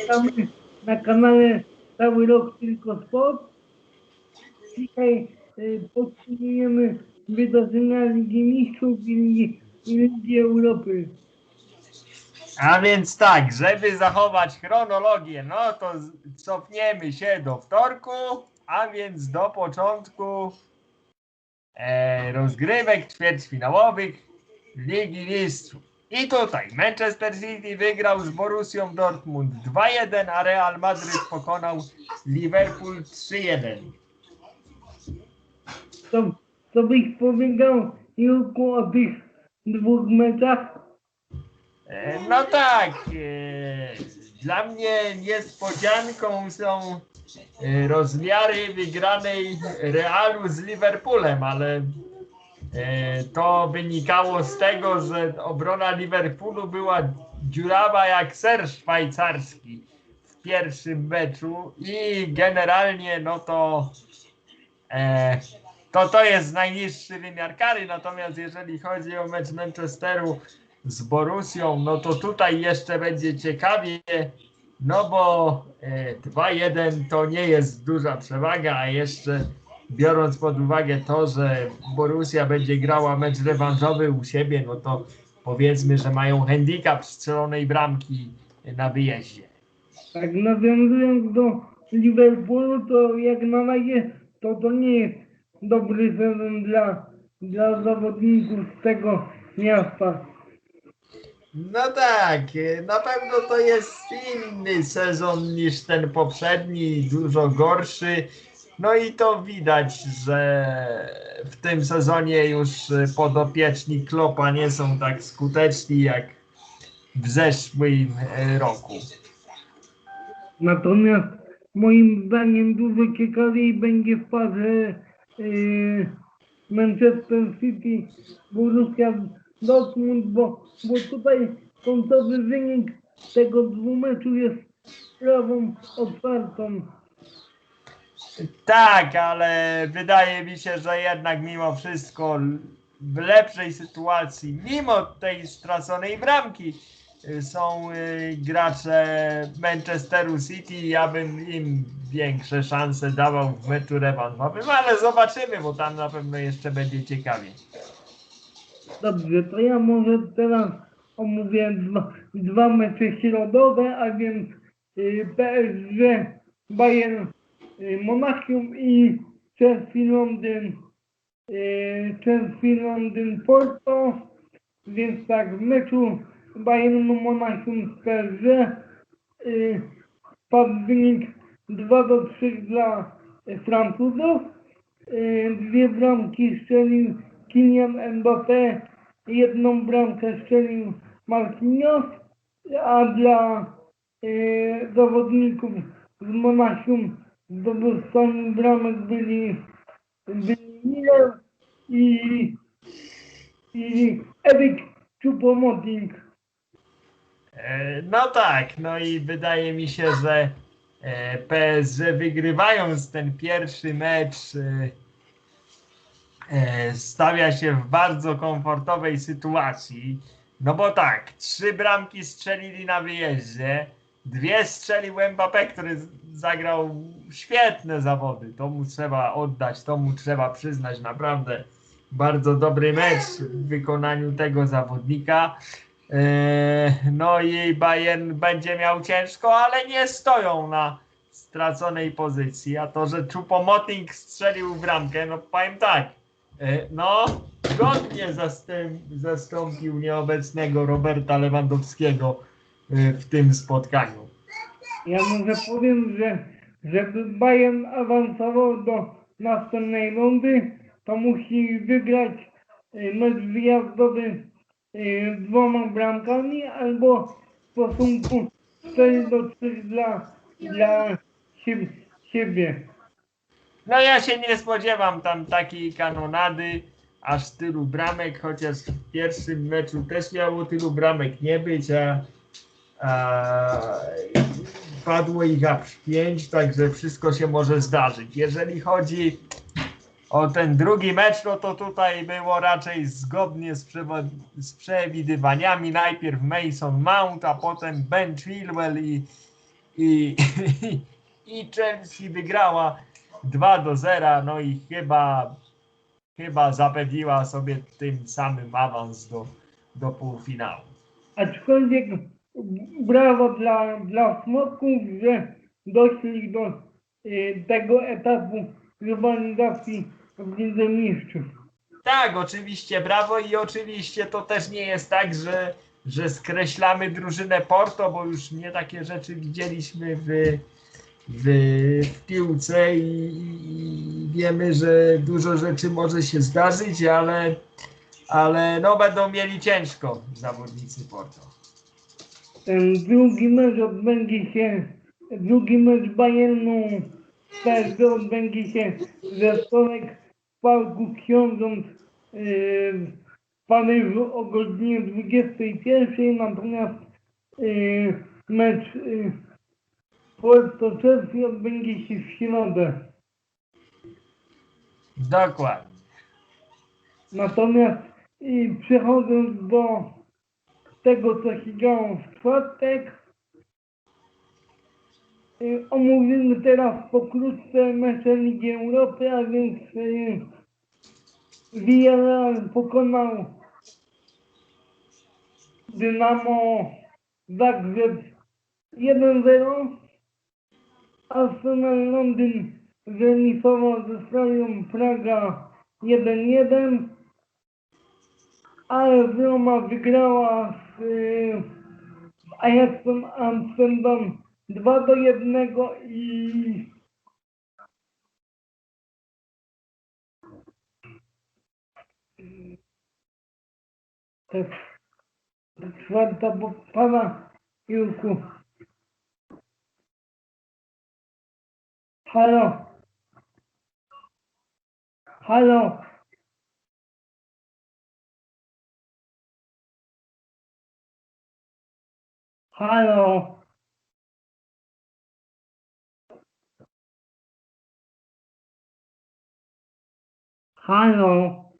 Witamy na kanale Cały Rok Tylko Sport. Dzisiaj y, podsumujemy wydarzenia Ligi Mistrzów i Ligi, i Ligi Europy. A więc tak, żeby zachować chronologię, no to cofniemy się do wtorku, a więc do początku e, rozgrywek ćwierćfinałowych Ligi Mistrzów. I tutaj Manchester City wygrał z Borussią Dortmund 2-1, a Real Madryt pokonał Liverpool 3-1. Co, co byś powiedział Jurku o tych dwóch meczach? E, No tak, e, dla mnie niespodzianką są e, rozmiary wygranej Realu z Liverpoolem, ale to wynikało z tego, że obrona Liverpoolu była dziurawa jak ser szwajcarski w pierwszym meczu i generalnie no to e, to, to jest najniższy wymiar kary, natomiast jeżeli chodzi o mecz Manchesteru z Borusią, no to tutaj jeszcze będzie ciekawie, no bo e, 2-1 to nie jest duża przewaga, a jeszcze biorąc pod uwagę to, że Borussia będzie grała mecz rewanżowy u siebie, no to powiedzmy, że mają handicap strzelonej bramki na wyjeździe. Tak nawiązując do Liverpoolu, to jak na razie to to nie jest dobry sezon dla, dla zawodników z tego miasta. No tak, na pewno to jest inny sezon niż ten poprzedni, dużo gorszy. No i to widać, że w tym sezonie już e, podopieczni Klopa nie są tak skuteczni jak w zeszłym e, roku. Natomiast moim zdaniem dużo ciekawiej będzie w parze yy, Manchester City Borussia Dortmund, bo, bo tutaj końcowy wynik tego dwumeczu jest sprawą otwartą. Tak, ale wydaje mi się, że jednak mimo wszystko w lepszej sytuacji, mimo tej straconej bramki, y, są y, gracze Manchesteru City. Ja bym im większe szanse dawał w meczu rewanżowym, ale zobaczymy, bo tam na pewno jeszcze będzie ciekawie. Dobrze, to ja może teraz omówię dwa, dwa mecze środowe, a więc y, PSG Bayern Monachium i Chelsea Londyn y, Chelsea Londyn Porto. Więc tak, w meczu Bayernu Monachium z PSG y, padł wynik 2 do 3 dla y, Francuzów. Y, Dwie bramki strzelił Kylian Mbappé, jedną bramkę strzelił Marquinhos, a dla y, zawodników z Monachium zdobywcami bramek byli, byli i, i Erik Choupo-Moting. E, No tak, no i wydaje mi się, że e, PSG wygrywając ten pierwszy mecz e, stawia się w bardzo komfortowej sytuacji. No bo tak, trzy bramki strzelili na wyjeździe, dwie strzelił Mbappé, który zagrał świetne zawody. To mu trzeba oddać, to mu trzeba przyznać naprawdę bardzo dobry mecz w wykonaniu tego zawodnika. Eee, No i Bayern będzie miał ciężko, ale nie stoją na straconej pozycji. A to, że Choupo-Moting strzelił bramkę, no powiem tak, e, no godnie zastąpił nieobecnego Roberta Lewandowskiego e, w tym spotkaniu. Ja może powiem, że żeby Bayern awansował do następnej rundy, to musi wygrać y, mecz wyjazdowy y, dwoma bramkami albo w stosunku 4 do 3 dla, dla siebie. No ja się nie spodziewam tam takiej kanonady, aż tylu bramek, chociaż w pierwszym meczu też miało tylu bramek nie być, a padło ich aż pięć, także wszystko się może zdarzyć. Jeżeli chodzi o ten drugi mecz, no to tutaj było raczej zgodnie z, z przewidywaniami. Najpierw Mason Mount, a potem Ben Chilwell i, i, i Chelsea wygrała 2 do 0. No i chyba, chyba zapewniła sobie tym samym awans do, do półfinału. Aczkolwiek brawo dla, dla Smoków, że doszli do y, tego etapu rywalizacji w Lidze Mistrzów. Tak, oczywiście, brawo i oczywiście to też nie jest tak, że, że skreślamy drużynę Porto, bo już nie takie rzeczy widzieliśmy w, w, w piłce i, i wiemy, że dużo rzeczy może się zdarzyć, ale, ale no będą mieli ciężko zawodnicy Porto. Ten drugi mecz odbędzie się, drugi mecz Bayernu też odbędzie się we wtorek w Parku Książąt yy, w Paryżu o godzinie 21, natomiast yy, mecz yy, Porto Chelsea odbędzie się w środę. Dokładnie. Natomiast przechodząc do tego, co się działo w czwartek, yy, omówimy teraz pokrótce mecze Ligi Europy, a więc yy, Villarreal pokonał Dynamo Zagrzeb 1-0, Arsenal Londyn zremisował ze Stalą Praga 1-1, ale Roma wygrała y, z Ajaxem Amsterdam 2 do 1 i to czwarta, bo pana Jurku. Halo. Halo. Halo. Halo.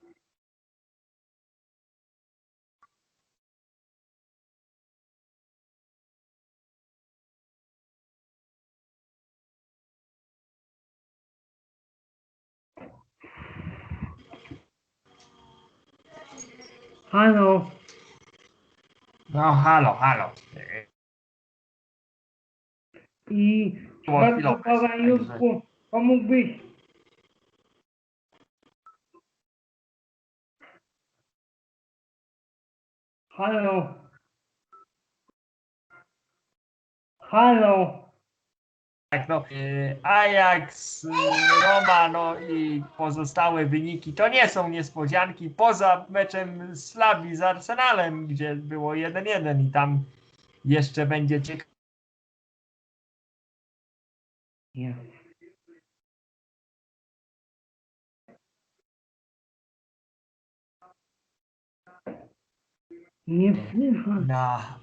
Halo. No halo, halo. I Było bardzo pana także- Jurku, pomógłbyś Halo. Halo. Tak, no, y, Ajax, Roma, no i pozostałe wyniki to nie są niespodzianki, poza meczem Slawii z Arsenalem, gdzie było 1-1 i tam jeszcze będzie ciekawe. Nie. Nie słychać. Na,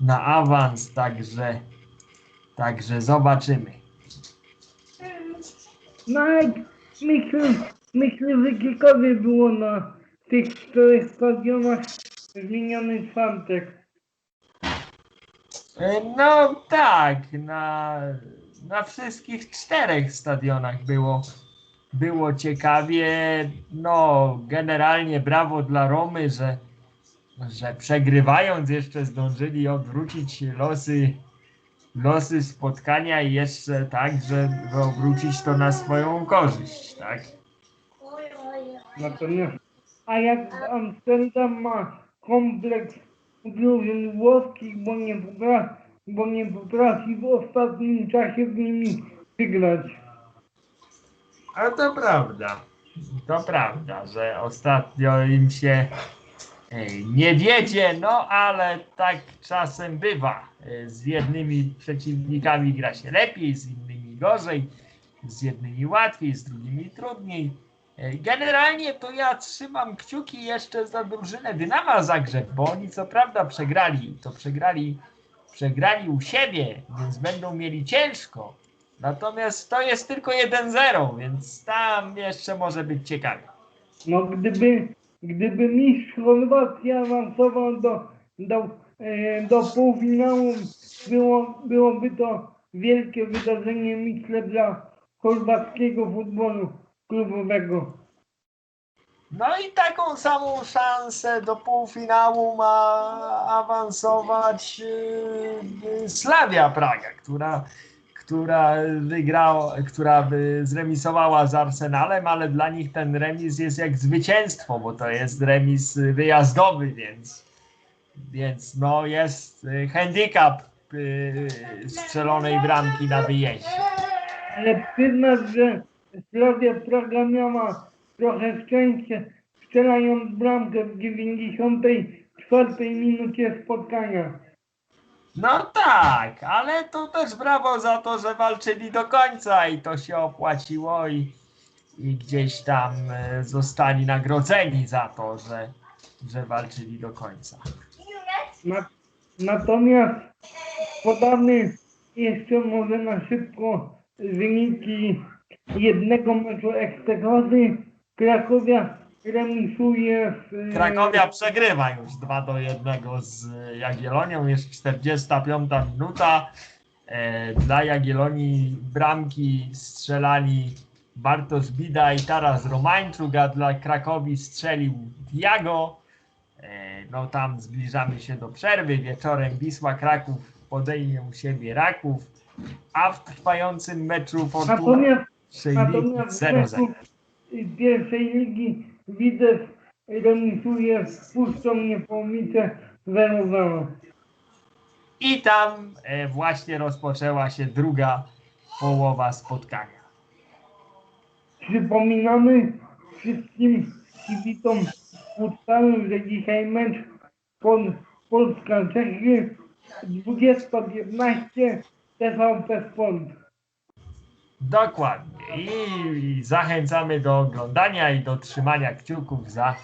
na awans, także, także zobaczymy. Jak myślę, myślę, że ciekawie było na tych czterech stadionach czwartek. E, No tak, na, na wszystkich czterech stadionach było, było ciekawie. No, generalnie brawo dla Romy, że, że przegrywając jeszcze zdążyli odwrócić losy, losy spotkania i jeszcze tak, żeby obrócić to na swoją korzyść, tak? Natomiast Ajax Amsterdam ma kompleks drużyn włoskich, bo nie potrafi, bo nie potrafi w ostatnim czasie z nimi wygrać. Ale to prawda. To prawda, że ostatnio im się e, nie wiedzie, no ale tak czasem bywa. E, Z jednymi przeciwnikami gra się lepiej, z innymi gorzej, z jednymi łatwiej, z drugimi trudniej. E, Generalnie to ja trzymam kciuki jeszcze za drużynę Dynama Zagrzeb, bo oni co prawda przegrali, to przegrali, przegrali u siebie, więc będą mieli ciężko. Natomiast to jest tylko 1-0, więc tam jeszcze może być ciekawie. No gdyby, gdyby mistrz Chorwacji awansował do, do, e, do półfinału, było, byłoby to wielkie wydarzenie, myślę, dla chorwackiego futbolu klubowego. No i taką samą szansę do półfinału ma awansować yy, Slavia Praga, która, która wygrała, która zremisowała z Arsenalem, ale dla nich ten remis jest jak zwycięstwo, bo to jest remis wyjazdowy, więc, więc no jest handicap yy, strzelonej bramki na wyjeździe. Ale przyznać, że Praga miała trochę szczęścia, strzelając bramkę w 94 minucie spotkania. No tak, ale to też brawo za to, że walczyli do końca i to się opłaciło i, i gdzieś tam e, zostali nagrodzeni za to, że, że walczyli do końca. Na, natomiast podamy jeszcze może na szybko wyniki jednego meczu Ekstraklasy. Krakowia remisuje z... e, Krakowia przegrywa już 2 do 1 z Jagiellonią, jest 45 minuta. E, Dla Jagiellonii bramki strzelali Bartosz Bida i Taras Romańczuk, a dla Krakowi strzelił Diago. E, No tam zbliżamy się do przerwy. Wieczorem Wisła Kraków podejmie u siebie Raków, a w trwającym meczu Fortuna Natomiast, natomiast w 0-0. meczu pierwszej ligi Widzew remisuje z Puszczą Niepołomice 0-0. I tam e, właśnie rozpoczęła się druga połowa spotkania. Przypominamy wszystkim kibicom futsalu, że dzisiaj mecz Pol Polska-Czechy 20.15 TVP Sport. Dokładnie. I, zachęcamy do oglądania i do trzymania kciuków za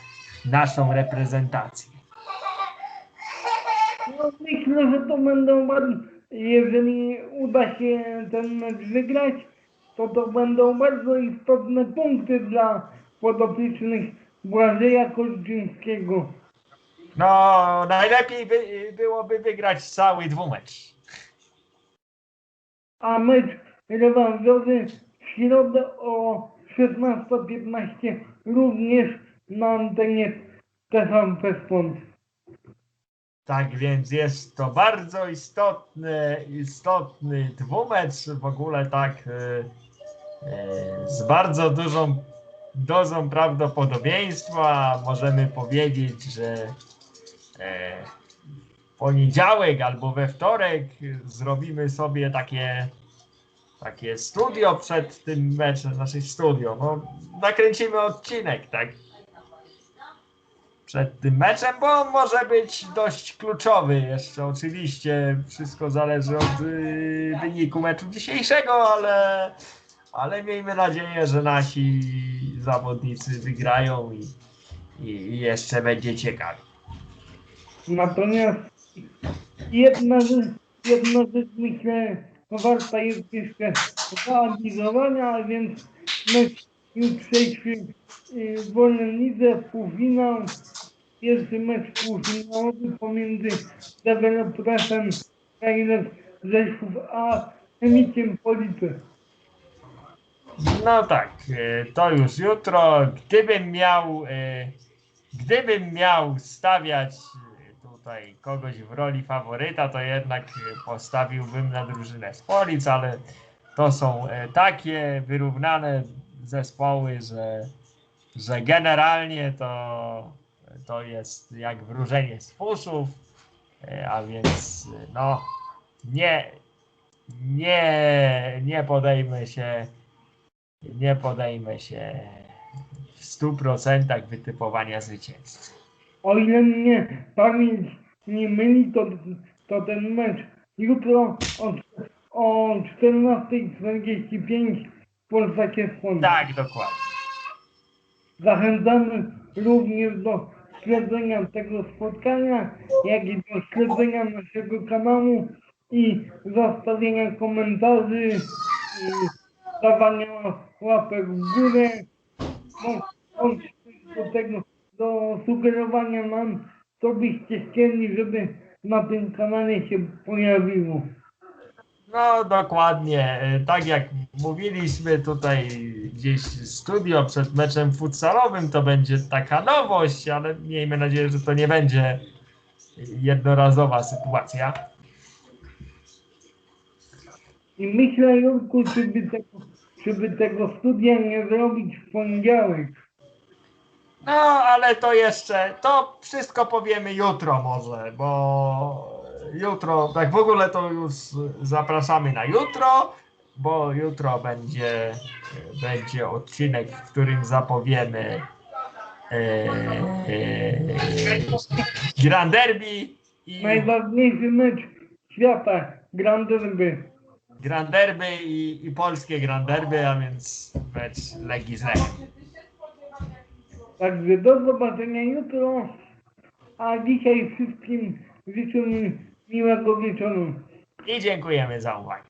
naszą reprezentację. No, myślę, że to będą bardzo, jeżeli uda się ten mecz wygrać, to to będą bardzo istotne punkty dla podopiecznych Błażeja Kolczyńskiego. No, najlepiej by, byłoby wygrać cały dwumecz. A mecz rewanżowy środę o 16.15 również na antenie TVP Sport. Tak więc jest to bardzo istotny, istotny dwumecz, w ogóle tak e, z bardzo dużą dozą prawdopodobieństwa. Możemy powiedzieć, że w poniedziałek albo we wtorek zrobimy sobie takie, takie studio przed tym meczem, znaczy studio, no, nakręcimy odcinek, tak? przed tym meczem, bo on może być dość kluczowy jeszcze. Oczywiście wszystko zależy od y, wyniku meczu dzisiejszego, ale, ale miejmy nadzieję, że nasi zawodnicy wygrają i, i, jeszcze będzie ciekawie. Natomiast jedna rzecz, jedna rzecz myślę warta jest jeszcze zaanalizowania, a więc mecz jutrzejszy y, Wolnej Lidze półfinał. Pierwszy mecz półfinałowy pomiędzy deweloperem Kailer Rzeszów a Chemikiem Police. No tak, y, to już jutro. Gdybym miał, y, gdybym miał stawiać y, tutaj kogoś w roli faworyta, to jednak y, postawiłbym na drużynę z Polic, ale to są y, takie wyrównane zespoły, że, że generalnie to, to jest jak wróżenie z y, a więc no nie, nie, nie podejmę się nie podejmę się w 100% wytypowania zwycięzcy. O ile mnie pamięć nie myli, to, to ten mecz jutro o, o 14.45 w Polsacie. Tak, dokładnie. Zachęcamy również do śledzenia tego spotkania, jak i do śledzenia naszego kanału i zostawienia komentarzy dawania łapek w górę, bądź do tego, do sugerowania nam, co byście chcieli, żeby na tym kanale się pojawiło. No dokładnie, e, tak jak mówiliśmy tutaj gdzieś studio przed meczem futsalowym, to będzie taka nowość, ale miejmy nadzieję, że to nie będzie jednorazowa sytuacja. I myślę, Jurku, żeby tego, żeby tego studia nie zrobić w poniedziałek. No, ale to jeszcze, to wszystko powiemy jutro może, bo jutro, tak w ogóle to już zapraszamy na jutro, bo jutro będzie, będzie odcinek, w którym zapowiemy e, e, Grand Derby i Najważniejszy mecz świata, Grand Derby. Grand Derby i, i polskie Grand Derby, a więc mecz Legii z Lechem. Także do zobaczenia jutro, a dzisiaj wszystkim życzę miłego wieczoru. I dziękujemy za uwagę.